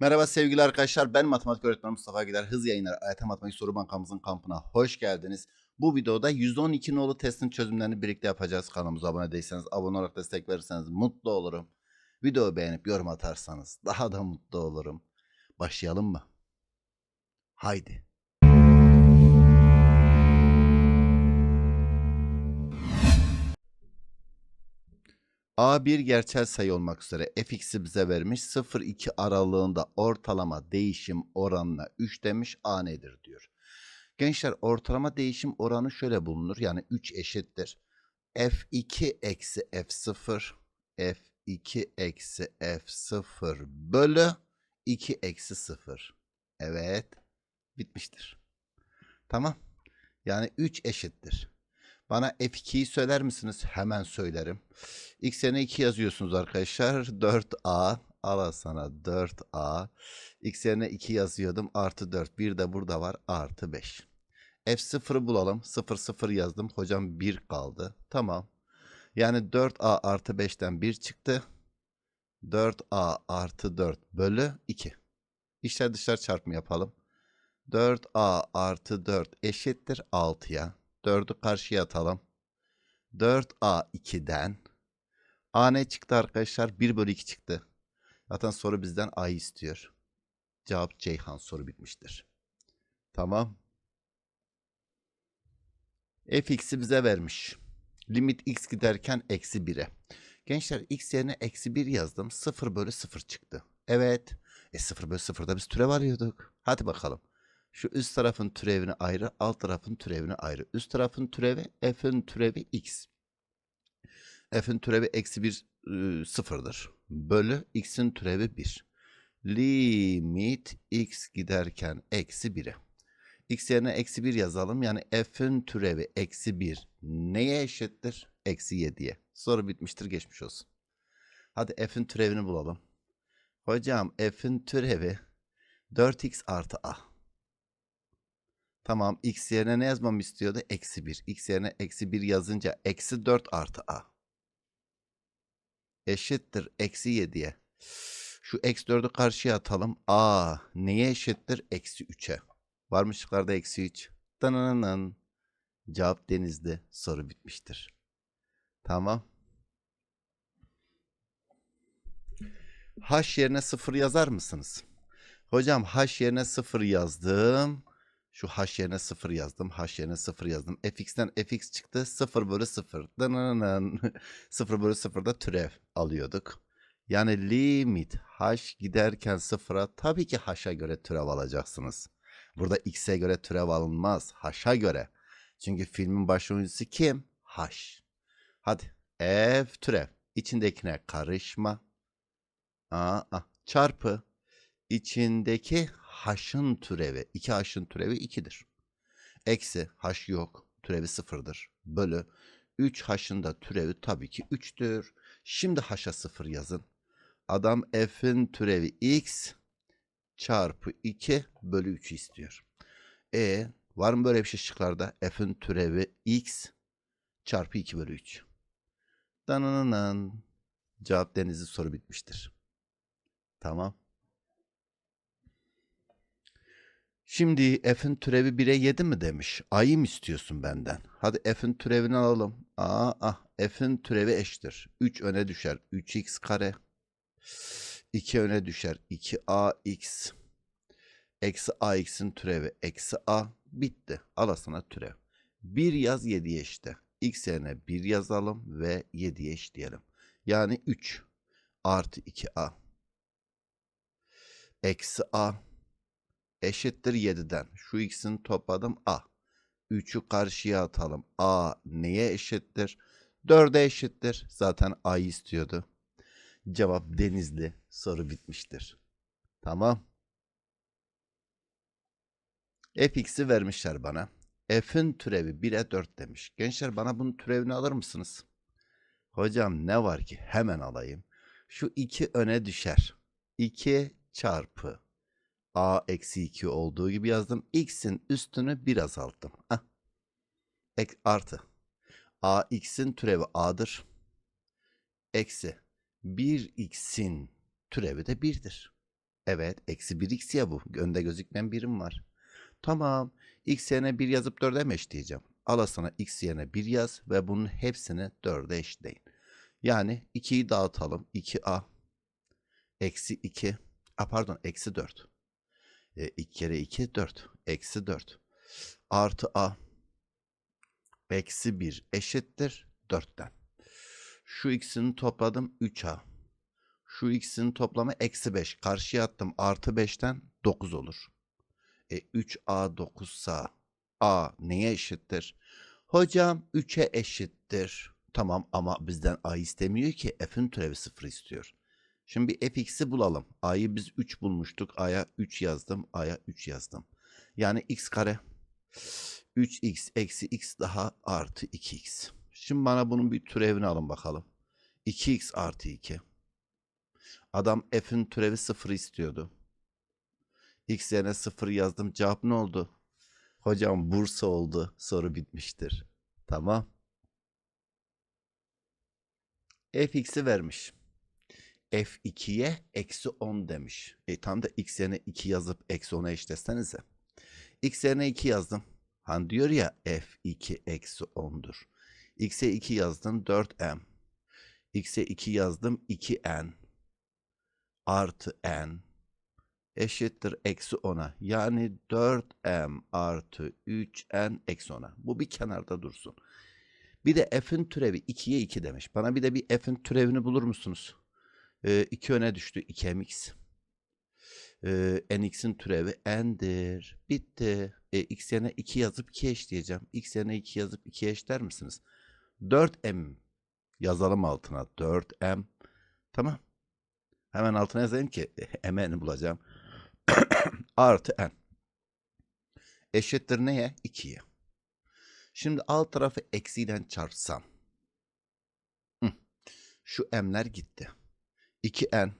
Merhaba sevgili arkadaşlar. Ben matematik öğretmeni Mustafa Gider. Hız yayınları AYT Matematik Soru Bankamızın kampına hoş geldiniz. Bu videoda 112 nolu testin çözümlerini birlikte yapacağız. Kanalımıza abone değilseniz, abone olarak destek verirseniz mutlu olurum. Videoyu beğenip yorum atarsanız daha da mutlu olurum. Başlayalım mı? Haydi. A bir gerçel sayı olmak üzere fx'i bize vermiş. 0-2 aralığında ortalama değişim oranına 3 demiş. A nedir diyor. Gençler ortalama değişim oranı şöyle bulunur. Yani 3 eşittir. F2 eksi F0 F2 eksi F0 bölü 2 eksi 0. Evet. Bitmiştir. Tamam. Yani 3 eşittir. Bana F2'yi söyler misiniz? Hemen söylerim. X yerine 2 yazıyorsunuz arkadaşlar. 4A. Al sana 4A. X yerine 2 yazıyordum. Artı 4. Bir de burada var. Artı 5. F0'ı bulalım. 0 0 yazdım. Hocam 1 kaldı. Tamam. Yani 4A artı 5'ten 1 çıktı. 4A artı 4 bölü 2. İşler dışlar çarpımı yapalım. 4A artı 4 eşittir 6'ya. 4'ü karşıya atalım. 4A 2'den. A ne çıktı arkadaşlar? 1 bölü 2 çıktı. Zaten soru bizden A'yı istiyor. Cevap Ceyhan soru bitmiştir. Tamam. fx'i bize vermiş. Limit x giderken eksi 1'e. Gençler x yerine eksi 1 yazdım. 0 bölü 0 çıktı. Evet. E 0 bölü 0'da biz türev arıyorduk. Hadi bakalım. Şu üst tarafın türevini ayrı, alt tarafın türevini ayrı. Üst tarafın türevi f'in türevi x. f'in türevi eksi 1 e, sıfırdır. Bölü x'in türevi 1. Limit x giderken eksi 1'e. x yerine eksi 1 yazalım. Yani f'in türevi eksi 1 neye eşittir? Eksi 7'ye. Soru bitmiştir geçmiş olsun. Hadi f'in türevini bulalım. Hocam f'in türevi 4x artı a. Tamam x yerine ne yazmamı istiyordu? Eksi 1. x yerine eksi 1 yazınca eksi 4 artı a. Eşittir eksi 7'ye. Şu eksi 4'ü karşıya atalım. a neye eşittir? Eksi 3'e. Var mı şıklarda eksi 3? Dananın. Cevap denizde. Soru bitmiştir. Tamam. H yerine 0 yazar mısınız? Hocam H yerine 0 yazdım. Şu h yerine 0 yazdım. H yerine 0 yazdım. fx'ten fx çıktı. 0 bölü 0. Dınınının. 0 bölü 0'da türev alıyorduk. Yani limit h giderken 0'a tabii ki h'a göre türev alacaksınız. Burada x'e göre türev alınmaz. h'a göre. Çünkü filmin baş kim? h. Hadi f türev. İçindekine karışma. Aa, aa, çarpı içindeki h'ın türevi, 2 h'ın türevi 2'dir. Eksi h yok, türevi 0'dır. Bölü 3 h'ın da türevi tabii ki 3'tür. Şimdi h'a 0 yazın. Adam f'in türevi x çarpı 2 bölü 3'ü istiyor. E var mı böyle bir şey şıklarda? F'in türevi x çarpı 2 bölü 3. Dananın. Cevap denizi soru bitmiştir. Tamam. Şimdi f'in türevi 1'e 7 mi demiş? A'yı mı istiyorsun benden? Hadi f'in türevini alalım. Aa, ah, f'in türevi eşittir. 3 öne düşer. 3x kare. 2 öne düşer. 2ax. Eksi ax'in türevi. Eksi a. Bitti. Al sana türev. 1 yaz 7'ye eşite. x yerine 1 yazalım ve 7'ye eşitleyelim. Yani 3 artı 2a. Eksi a eşittir 7'den. Şu x'ini topladım a. 3'ü karşıya atalım. a neye eşittir? 4'e eşittir. Zaten a'yı istiyordu. Cevap denizli. Soru bitmiştir. Tamam. fx'i vermişler bana. f'in türevi 1'e 4 demiş. Gençler bana bunun türevini alır mısınız? Hocam ne var ki? Hemen alayım. Şu 2 öne düşer. 2 çarpı a eksi 2 olduğu gibi yazdım. x'in üstünü bir azalttım. Heh. Ek, artı. a x'in türevi a'dır. Eksi 1x'in türevi de 1'dir. Evet. Eksi 1 x ya bu. Önde gözükmeyen birim var. Tamam. X yerine 1 yazıp 4'e mi eşitleyeceğim? Al sana x yerine 1 yaz ve bunun hepsini 4'e eşitleyin. Yani 2'yi dağıtalım. 2a eksi 2 a pardon eksi 4. E, 2 kere 2 4. Eksi 4. Artı a eksi 1 eşittir 4'ten. Şu ikisini topladım 3a. Şu ikisinin toplamı eksi 5. Karşıya attım artı 5'ten 9 olur. E 3a 9 sa a neye eşittir? Hocam 3'e eşittir. Tamam ama bizden a istemiyor ki f'in türevi 0 istiyor. Şimdi bir fx'i bulalım. a'yı biz 3 bulmuştuk. a'ya 3 yazdım. a'ya 3 yazdım. Yani x kare 3x eksi x daha artı 2x. Şimdi bana bunun bir türevini alın bakalım. 2x artı 2. Adam f'in türevi 0 istiyordu. X yerine 0 yazdım. Cevap ne oldu? Hocam Bursa oldu. Soru bitmiştir. Tamam. fx'i vermiş. F2'ye eksi 10 demiş. E tam da x yerine 2 yazıp eksi 10'a eşleşsenize. x yerine 2 yazdım. Han diyor ya f2 eksi 10'dur. x'e 2 yazdım 4m. x'e 2 yazdım 2n. Artı n eşittir eksi 10'a. Yani 4m artı 3n eksi 10'a. Bu bir kenarda dursun. Bir de f'in türevi 2'ye 2 demiş. Bana bir de bir f'in türevini bulur musunuz? 2 ee, öne düştü 2mx. Ee, nx'in türevi n'dir. Bitti. E, x yerine 2 yazıp 2 eşleyeceğim. x yerine 2 yazıp 2 eşler misiniz? 4m yazalım altına. 4m. Tamam. Hemen altına yazayım ki m'ni bulacağım. Artı n. Eşittir neye? 2'ye. Şimdi alt tarafı eksiyle çarpsam. Şu m'ler gitti. 2n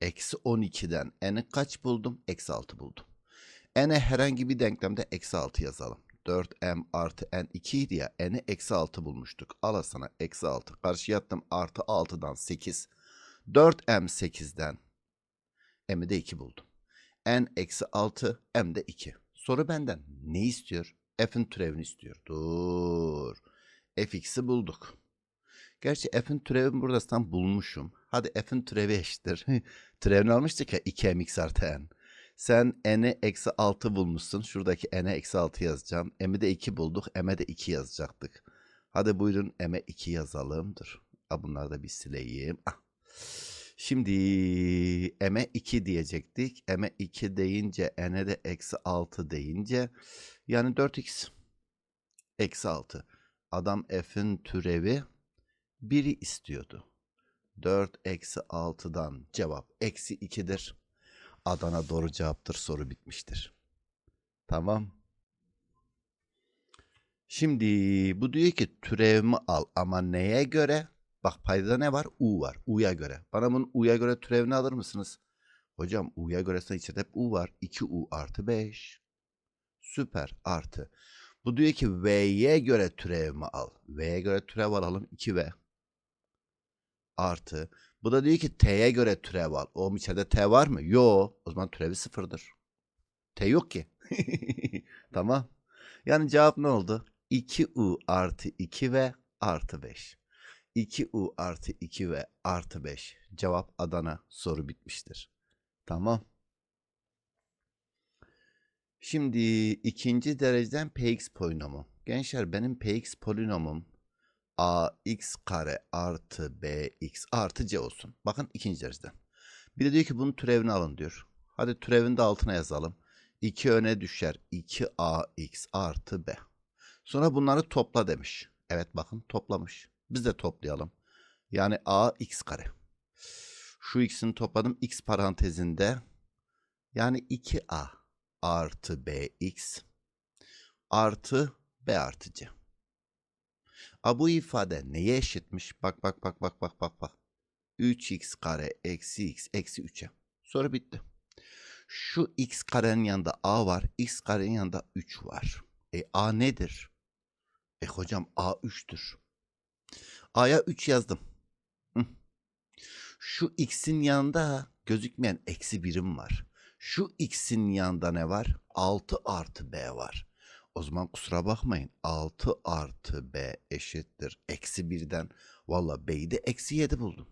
eksi 12'den n'i kaç buldum? Eksi 6 buldum. n'e herhangi bir denklemde eksi 6 yazalım. 4m artı n 2 idi ya. n'i eksi 6 bulmuştuk. Al sana eksi 6. Karşıya attım artı 6'dan 8. 4m 8'den m'i de 2 buldum. n eksi 6 m de 2. Soru benden ne istiyor? f'in türevini istiyor. Dur. fx'i bulduk. Gerçi f'in türevini burada bulmuşum. Hadi f'in türevi eşittir. Türevini almıştık ya 2mx artı n. Sen n'i eksi 6 bulmuşsun. Şuradaki n'e eksi 6 yazacağım. m'i de 2 bulduk. m'e de 2 yazacaktık. Hadi buyurun m'e 2 yazalım. Dur. Ha, bunları da bir sileyim. Ah. Şimdi m'e 2 diyecektik. m'e 2 deyince n'e de eksi 6 deyince yani 4x eksi 6. Adam f'in türevi 1'i istiyordu. 4 eksi 6'dan cevap eksi 2'dir. Adana doğru cevaptır. Soru bitmiştir. Tamam. Şimdi bu diyor ki türevimi al ama neye göre? Bak payda ne var? U var. U'ya göre. Bana bunun U'ya göre türevini alır mısınız? Hocam U'ya göre içeride hep U var. 2U artı 5. Süper artı. Bu diyor ki V'ye göre türevimi al. V'ye göre türev alalım. 2V artı. Bu da diyor ki T'ye göre türev al. O içeride T var mı? Yok. O zaman türevi sıfırdır. T yok ki. tamam. Yani cevap ne oldu? 2U artı 2V artı 5. 2U artı 2V artı 5. Cevap Adana. Soru bitmiştir. Tamam. Şimdi ikinci dereceden px polinomu. Gençler benim px polinomum ax kare artı bx artı c olsun. Bakın ikinci dereceden. Bir de diyor ki bunun türevini alın diyor. Hadi türevini de altına yazalım. 2 öne düşer 2ax artı b. Sonra bunları topla demiş. Evet bakın toplamış. Biz de toplayalım. Yani ax kare. Şu ikisini topladım x parantezinde. Yani 2a artı bx artı b artı c. A bu ifade neye eşitmiş? Bak bak bak bak bak bak bak. 3x kare eksi x eksi 3'e. Soru bitti. Şu x karenin yanında a var. x karenin yanında 3 var. E a nedir? E hocam a 3'tür. a'ya 3 yazdım. Şu x'in yanında gözükmeyen eksi birim var. Şu x'in yanında ne var? 6 artı b var. O zaman kusura bakmayın 6 artı b eşittir. Eksi 1'den valla b'yi de eksi 7 buldum.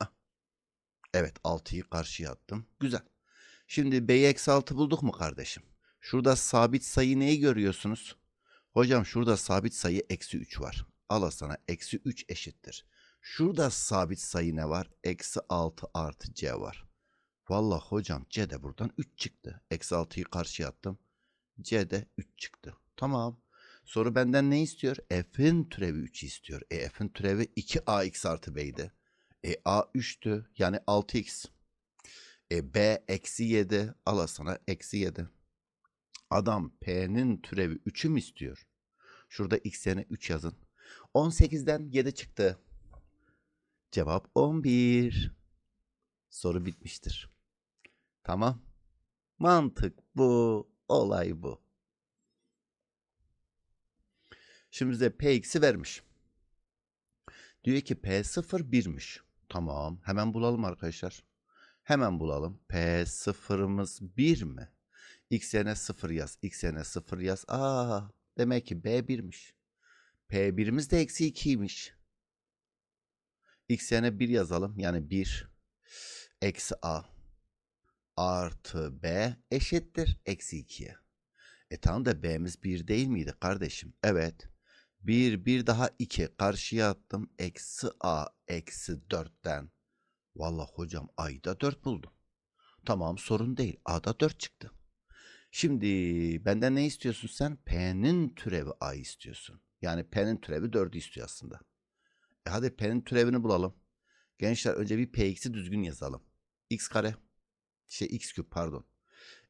Ah. Evet 6'yı karşıya attım. Güzel. Şimdi b'yi eksi 6 bulduk mu kardeşim? Şurada sabit sayı neyi görüyorsunuz? Hocam şurada sabit sayı eksi 3 var. Al sana eksi 3 eşittir. Şurada sabit sayı ne var? Eksi 6 artı c var. Vallahi hocam c de buradan 3 çıktı. Eksi 6'yı karşıya attım. C de 3 çıktı. Tamam. Soru benden ne istiyor? f'in türevi 3 istiyor. E f'in türevi 2ax artı b'ydi. E a 3'tü. Yani 6x. E b eksi 7. Al sana eksi 7. Adam P'nin türevi 3'ü mü istiyor? Şurada x yerine 3 yazın. 18'den 7 çıktı. Cevap 11. Soru bitmiştir. Tamam. Mantık bu. Olay bu. Şimdi bize Px'i vermiş. Diyor ki P0 1'miş. Tamam. Hemen bulalım arkadaşlar. Hemen bulalım. P0'ımız 1 mi? X yerine 0 yaz. X yerine 0 yaz. Aa, demek ki B1'miş. P1'imiz de eksi 2'ymiş. X yerine 1 yazalım. Yani 1 eksi A artı B eşittir eksi 2'ye. E tamam da B'miz 1 değil miydi kardeşim? Evet. 1, 1 daha 2. Karşıya attım. Eksi A eksi 4'ten. Vallahi hocam A'da 4 buldum. Tamam sorun değil. A'da 4 çıktı. Şimdi benden ne istiyorsun sen? P'nin türevi A istiyorsun. Yani P'nin türevi 4'ü istiyor aslında. E hadi P'nin türevini bulalım. Gençler önce bir Px'i düzgün yazalım. X kare. Şey X küp pardon.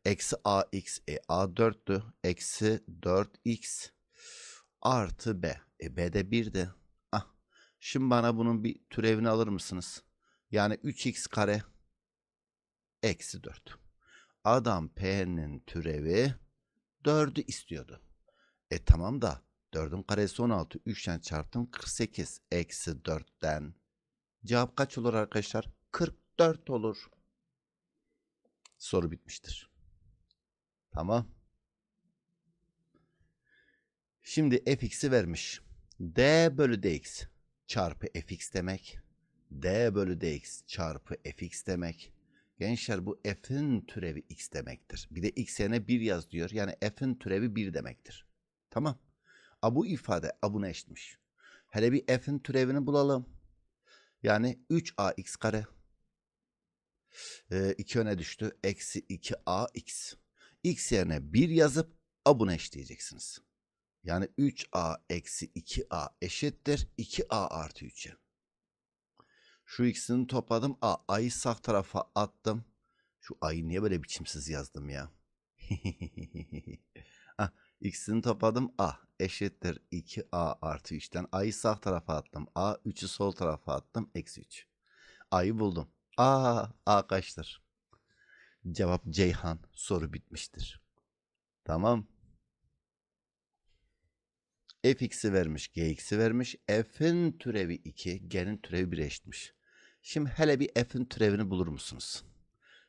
Eksi AX. E A 4'tü. Eksi 4X. Artı B. E B de 1'di. Ah. Şimdi bana bunun bir türevini alır mısınız? Yani 3X kare. Eksi 4. Adam P'nin türevi 4'ü istiyordu. E tamam da 4'ün karesi 16. 3'ten çarptım 48. Eksi 4'ten. Cevap kaç olur arkadaşlar? 44 olur. Soru bitmiştir. Tamam. Şimdi fx'i vermiş. d bölü dx çarpı fx demek. d bölü dx çarpı fx demek. Gençler bu f'in türevi x demektir. Bir de x yerine 1 yaz diyor. Yani f'in türevi 1 demektir. Tamam. A bu ifade a buna eşitmiş. Hele bir f'in türevini bulalım. Yani 3ax kare. 2 ee, öne düştü. Eksi 2ax. x yerine 1 yazıp a buna eşleyeceksiniz. Yani 3a eksi 2a eşittir 2a artı 3'e. Şu ikisini topladım. A, A'yı sağ tarafa attım. Şu A'yı niye böyle biçimsiz yazdım ya? ah, ikisini topladım. A eşittir 2A artı 3'ten. A'yı sağ tarafa attım. A 3'ü sol tarafa attım. Eksi 3. A'yı buldum. A, A kaçtır? Cevap Ceyhan. Soru bitmiştir. Tamam. fx'i vermiş, gx'i vermiş. f'in türevi 2, g'nin türevi 1 eşitmiş. Şimdi hele bir f'in türevini bulur musunuz?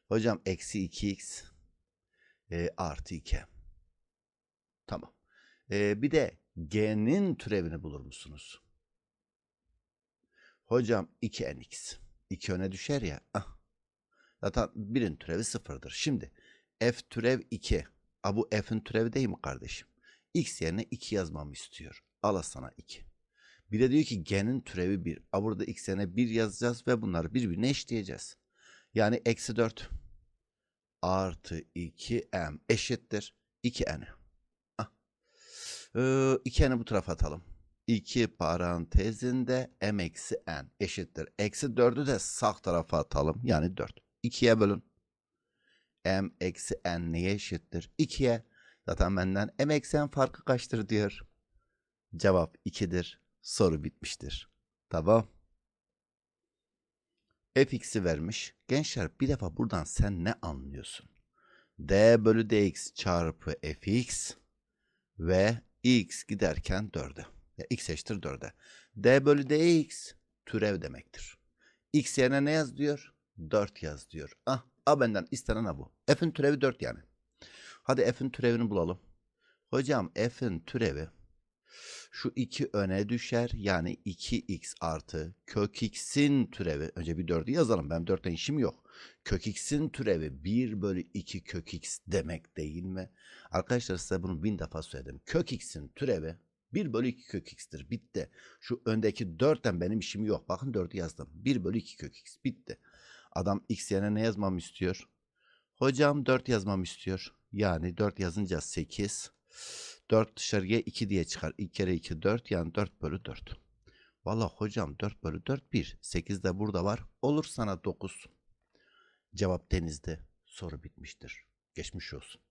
Hocam eksi 2x e, artı 2. Tamam. E, bir de g'nin türevini bulur musunuz? Hocam 2nx. 2 öne düşer ya. Ah. Zaten 1'in türevi sıfırdır. Şimdi f türev 2. A bu f'in türevi değil mi kardeşim? x yerine 2 yazmamı istiyor. Al sana 2. Bir de diyor ki gen'in türevi 1. A burada x yerine 1 yazacağız ve bunları birbirine eşleyeceğiz. Yani eksi 4 artı 2m eşittir 2n. Ah. Ee, 2n'i bu tarafa atalım. 2 parantezinde m eksi n eşittir. Eksi 4'ü de sağ tarafa atalım. Yani 4. 2'ye bölün. m eksi n neye eşittir? 2'ye. Zaten benden m eksi n farkı kaçtır diyor. Cevap 2'dir soru bitmiştir. Tamam. fx'i vermiş. Gençler bir defa buradan sen ne anlıyorsun? d bölü dx çarpı fx ve x giderken 4'e. Ya x eşittir 4'e. d bölü dx türev demektir. x yerine ne yaz diyor? 4 yaz diyor. Ah, a benden istenen ha bu. F'in türevi 4 yani. Hadi F'in türevini bulalım. Hocam F'in türevi şu 2 öne düşer. Yani 2x artı kök x'in türevi. Önce bir 4'ü yazalım. Ben 4'ten işim yok. Kök x'in türevi 1 bölü 2 kök x demek değil mi? Arkadaşlar size bunu bin defa söyledim. Kök x'in türevi 1 bölü 2 kök x'tir. Bitti. Şu öndeki 4'ten benim işim yok. Bakın 4'ü yazdım. 1 bölü 2 kök x. Bitti. Adam x yerine ne yazmamı istiyor? Hocam 4 yazmamı istiyor. Yani 4 yazınca 8. 4 dışarıya 2 diye çıkar. 2 kere 2 4 yani 4 bölü 4. Valla hocam 4 bölü 4 1. 8 de burada var. Olur sana 9. Cevap denizde. Soru bitmiştir. Geçmiş olsun.